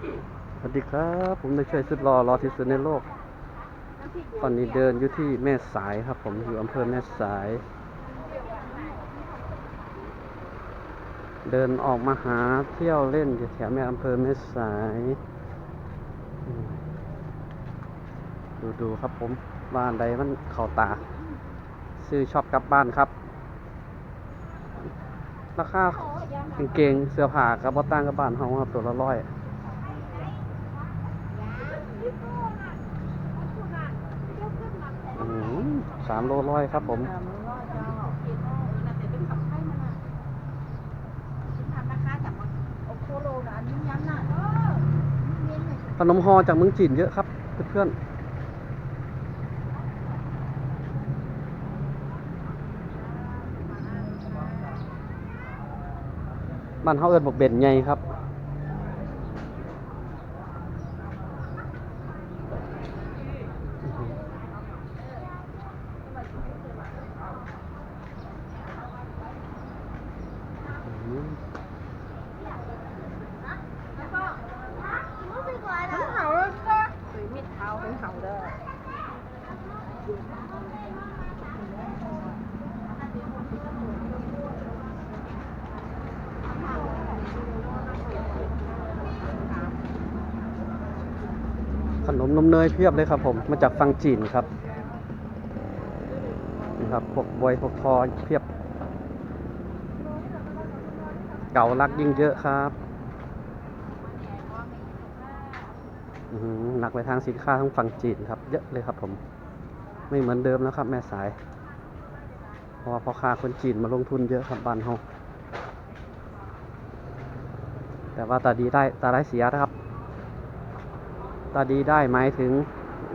สวัสดีครับ ผมนายช่วยสุดรอรอที่สุดในโลก ตอนนี้เดินอยู่ที่แม่สายครับ ผมอยู่อำเภอแม่สาย เดินออกมาหาเที่ยวเล่นอยู่แถวแม่อำเภอแม่สาย ดูดูๆครับผมบ้านใดมันเข่าตา ซื้อชอบกลับบ้านครับ ราคากางเก่งเสื้อผ้ากับบอต่างกับบ้านเฮาครับตัวละร้อย อืม สามโลร้อยครับผมขนมฮอจากเมืองจีนเยอะครับ เพื่อนๆบ้านเฮาเอิ้นบอกเบนใหญ่ครับ นมนมเนยเพียบเลยครับผมมาจากฝั่งจีนครับนี่ครับพวกบวยพวกทอเพียบ เก่ารักยิ่งเยอะครับอื้อหือหนักไปทางสินค้าทั้งฝั่งจีนครับ เยอะเลยครับผม ไม่เหมือนเดิมแล้วครับ แม่สายเพราะว่าพ่อค้าคนจีนมาลงทุนเยอะครับบ้านเฮาแต่ว่าตาดีได้ตาได้เสียนะครับ ตาดีได้หมายถึง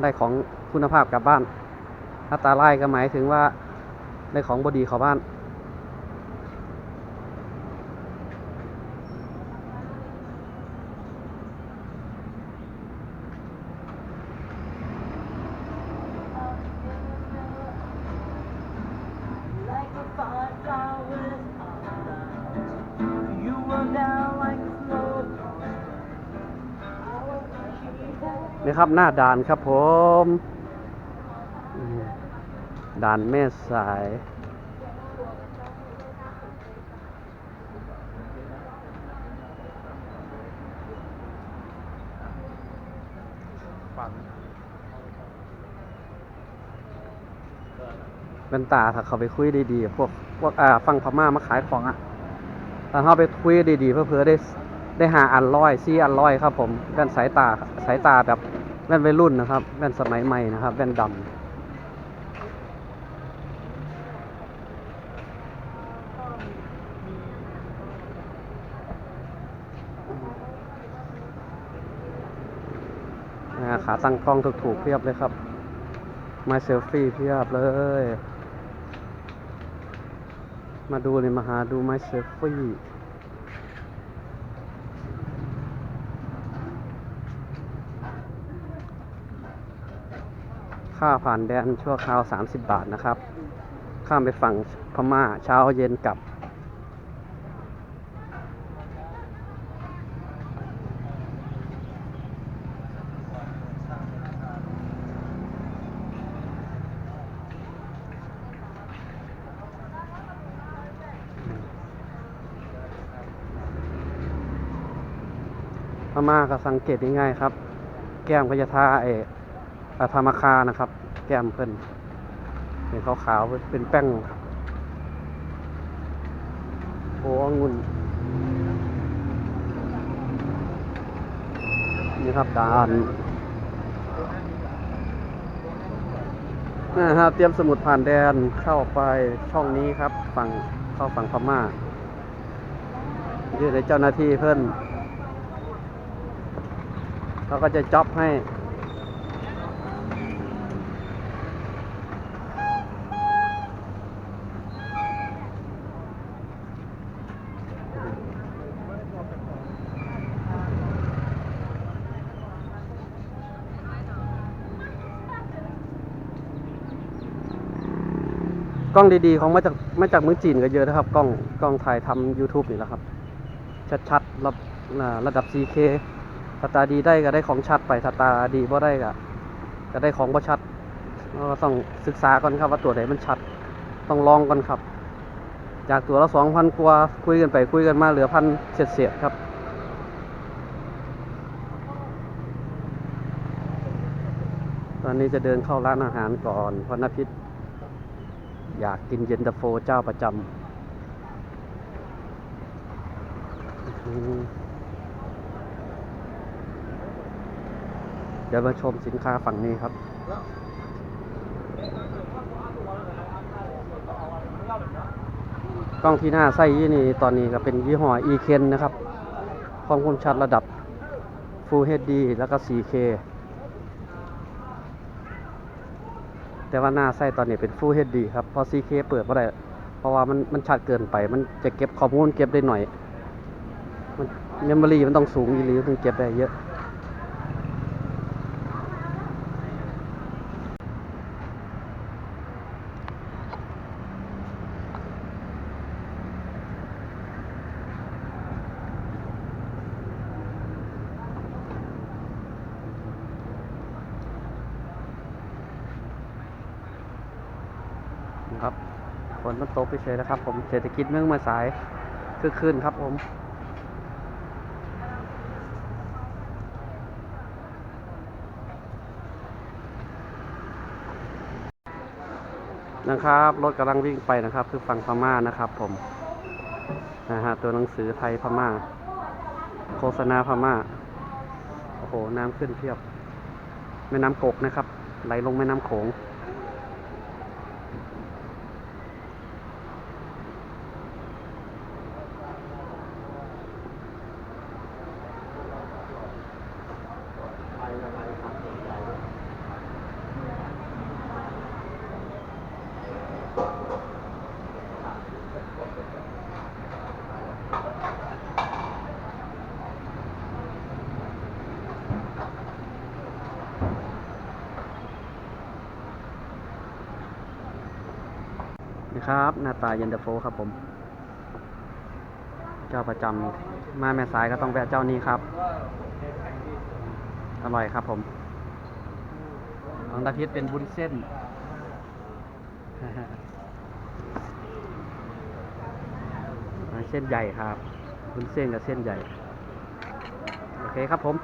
ได้ของคุณภาพกลับบ้านถ้าตาไล่ก็หมายถึงว่าได้ของบดีเข้าบ้าน ครับ หน้าด่านครับผมด่านแม่สายเป็นตาถ้าเขาไปคุยดีๆพวกพวกอ่าฟังพม่ามาขายของอะถ้าเขาไปคุยดีๆเพื่อๆได้ได้หาอันร้อยซี่อันร้อยครับผมแว่นสายตาสายตาแบบ แว่นวัยรุ่นนะครับ แว่นสมัยใหม่นะครับ แว่นดำนะขาตั้งกล้องถูกๆเพียบเลยครับ มาเซลฟี่เพียบเลย มาดูเลยมาหาดูไม้เซลฟี่ ค่าผ่านแดนชั่วคราว 30 บาทนะครับ ข้ามไปฝั่งพม่าเช้าเย็นกลับ พม่าก็สังเกตง่ายๆครับ แก้มก็จะทาเอ ธรรมคานะครับ แก้มเพิ่นเป็นขาวๆเป็นแป้งโอ้องุ่นนี่ครับดานนะครับเตรียมสมุดผ่านแดนเข้าไปช่องนี้ครับ ฝั่งเข้าฝั่งพม่ายืนในเจ้าหน้าที่เพิ่นเขาก็จะจ็อบให้ กล้องดีๆ ของมาจากมาจากเมืองจีนก็เยอะนะครับ กล้องกล้องถ่ายทำ YouTube นี่แหละครับ ชัดๆระระดับ 4K สตาดีได้ก็ได้ของชัดไปถ้าตาดีบ่ได้ก็ก็ได้ของบ่ชัดก็ต้องศึกษาก่อนครับว่าตัวไหนมันชัด ต้องลองก่อนครับ จากตัวละสองพันกว่าคุยกันไปคุยกันมาเหลือพันเศษๆครับตอนนี้จะเดินเข้าร้านอาหารก่อนพรนพิษ อยากกินเย็นตาโฟเจ้าประจำเดี๋ยวมาชมสินค้าฝั่งนี้ครับ กล้องที่หน้าไส้ยี่นี่ตอนนี้ก็เป็นยี่ห้อ e k e n นะครับ ความคมชัดระดับ Full HD แล้วก็ 4K แต่ว่าหน้าไส้ตอนนี้เป็นฟูเฮดดีครับพอซีเคเปิดไม่ได้เพราะว่ามันมันชัดเกินไป มันจะเก็บข้อมูลเก็บได้หน่อยมันเมมโมรีมันต้องสูงอีหลีถึงเก็บได้เยอะ นะครับฝ นมันตกไปเฉยนะครับ ผมเศรษฐกิจเมืองมาสายคือคืนครับผมนะครับรถกำลังวิ่งไปนะครับ คือฝั่งพม่านะครับ ผมนะฮะตัวหนังสือไทยพม่า โฆษณาพม่าโอ้โหน้ำขึ้นเพียบแม่น้ำกกนะครับ ไหลลงแม่น้ำโขง ครับ หน้าตาเย็นตาโฟครับผม เจ้าประจำมาแม่สายก็ต้องแวะเจ้านี้ครับ อร่อยครับผมของตาพิษเป็นบุญเส้น เส้นใหญ่ครับบุญเส้นกับเส้นใหญ่ โอเคครับผม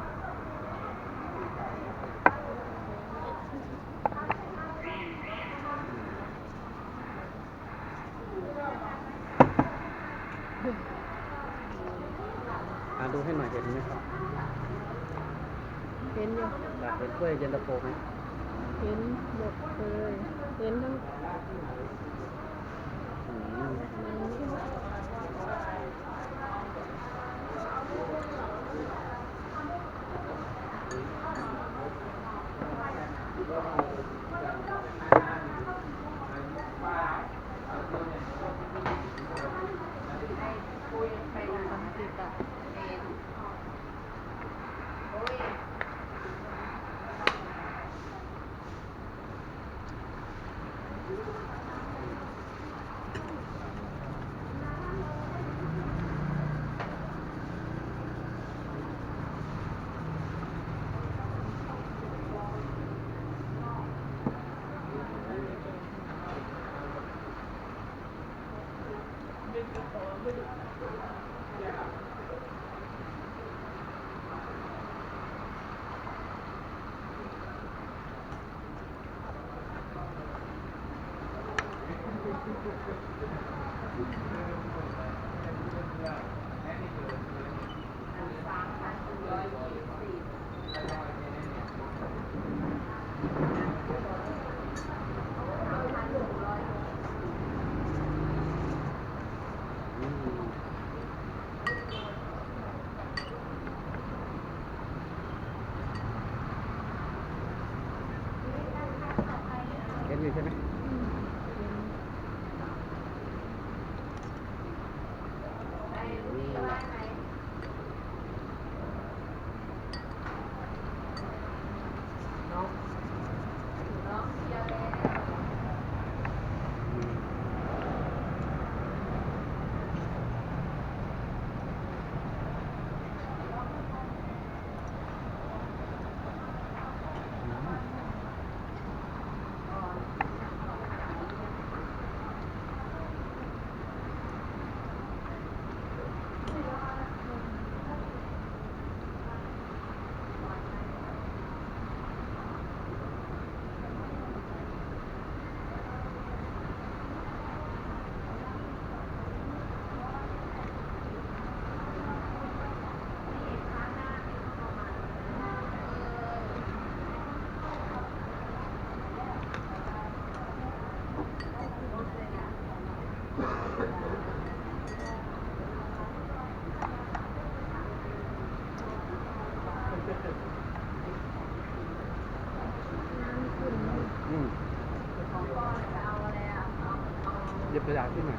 หยิบกระดาษขึ้นหน่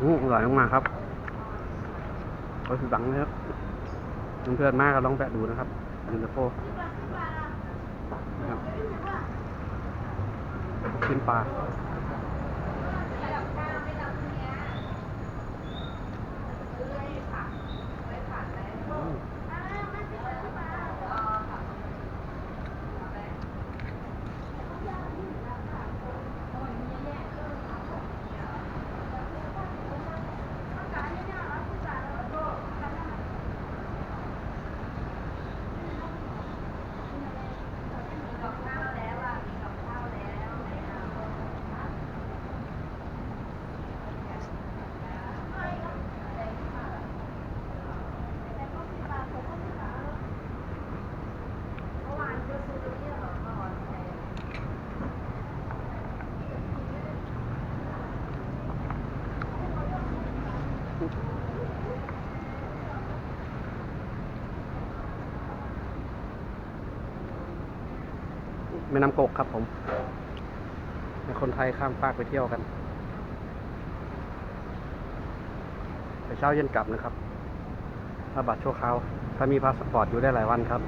อยอืมอร่อยมากๆครับโอ้ยสุดหวังเลยครับเพื่อนๆมากก็ลองแปะดูนะครับยูนิโฟนะครับชิ้นปลา แม่น้ำกกครับผมให้คนไทยข้ามฟากไปเที่ยวกันไปเช้าเย็นกลับนะครับถ้าบัตรชั่วคราวถ้ามีพาสปอร์ตอยู่ได้หลายวันครับ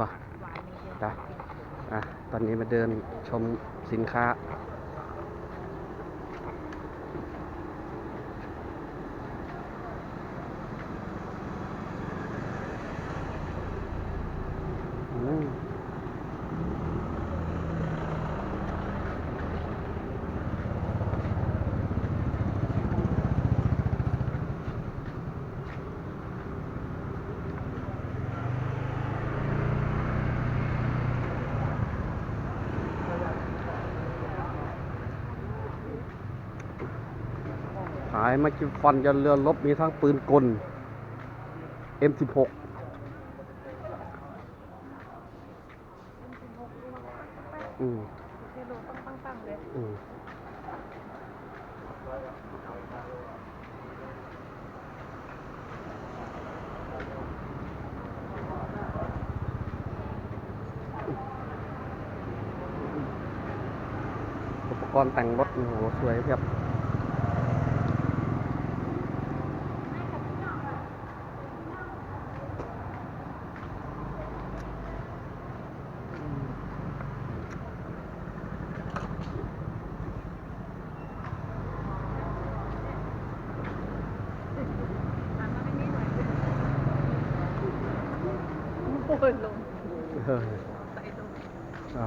บ่หวานมีเยอะจ้ะอะตอนนี้มาเดินชมสินค้า อืม ขายมากินฟันยันเรือลบมีทั้งปืนกล M16 อืมอืมอุปกรณ์แต่งรถโอ้โหสวยเพียบ โอ้ยลงเออใส่ลงอ่า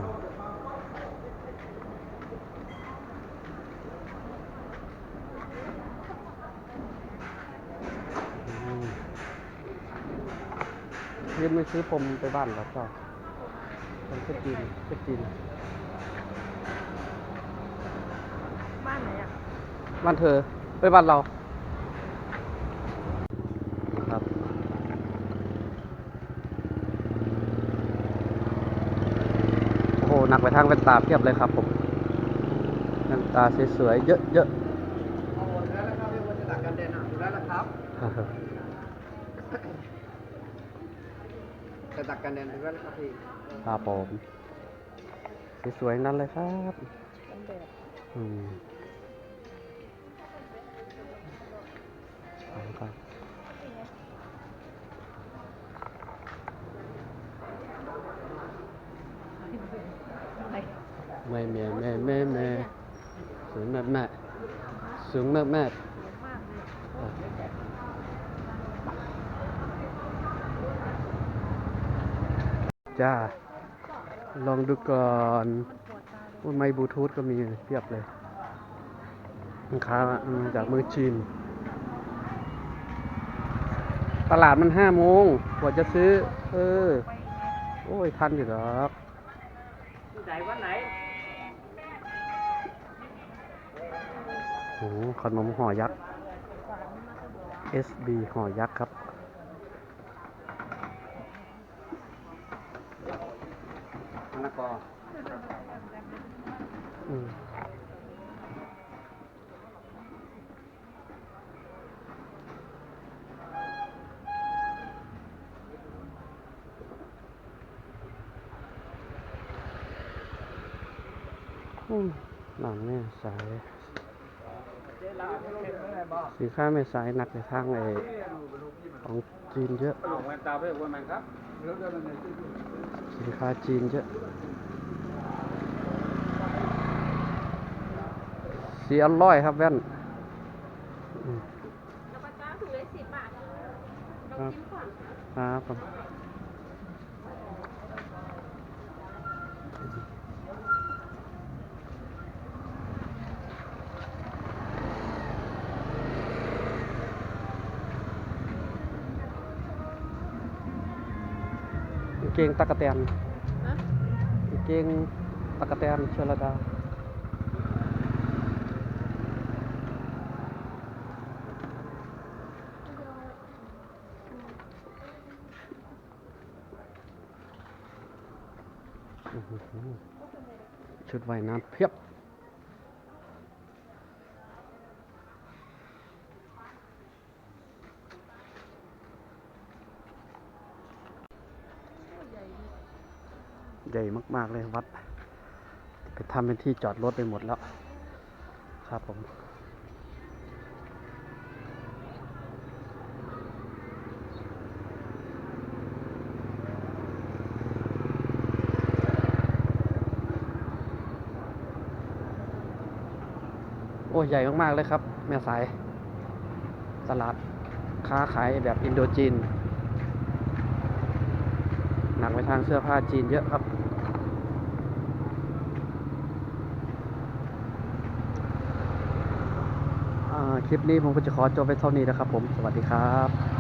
อืมเรียนไม่ซื้อผมไปบ้านแล้วก็เป็นเช็ดจีนเช็ดจีนบ้านไหนอะ บ้านเธอไปบ้านเราครับ โอ้โหหนักไปทางแว่นตาเพียบเลยครับผมแว่นตาสวยๆเยอะๆเอาแล้วนะครับพี่ว่าจะตัดกันแดดหนาอยู่แล้วนะครับจะตัดกันแดดอยู่แล้วนะครับพี่ครับผมสวยๆนั่นเลยครับกันแดดอืม ไม่แม่แม่แม่แม่สูงม่แม่สูงม่แม่มากจ้า ลองดูก่อนมันปวดตาเลยว่าไมค์บลูทูธก็มีเพียบเลยมันค้ามาจากเมืองจีน ตลาดมันห้าโมงกว่าจะซื้อ เออ โอ้ย ทันอยู่หรอกไหนวันไหน โอ้โหขนมห่อยักษ์ SB ห่อยักษ์ครับ มะละกออืมอืมหลังแม่สาย เจ๊ลาไม่เก็บไม่ได้บอกสินค้าแม่สายหนักในทางไอของจีนเยอะหลงแวนตาเพื่อนวันมันครับเดี๋ยวเดี๋ยวเดี๋ยวสินค้าจีนเยอะสีอร่อยครับแว่นอืม แล้วปลาจ้าถุงเลยสิบบาทเรากินก่อน ครับผมกาง เกงตะกะแตนนะกางเกงตะกะแตนเชลดาอื้อหือชุดว่ายน้ำเพียบ ใหญ่มาก ๆ เลยวัดไปทำเป็นที่จอดรถไปหมดแล้ว ครับผมโอ้ใหญ่มาก ๆ เลยครับ แม่สาย ตลาดค้าขายแบบอินโดจีน หนักไปทางเสื้อผ้าจีนเยอะครับ คลิปนี้ผมก็จะขอจบไปเท่านี้นะครับผม สวัสดีครับ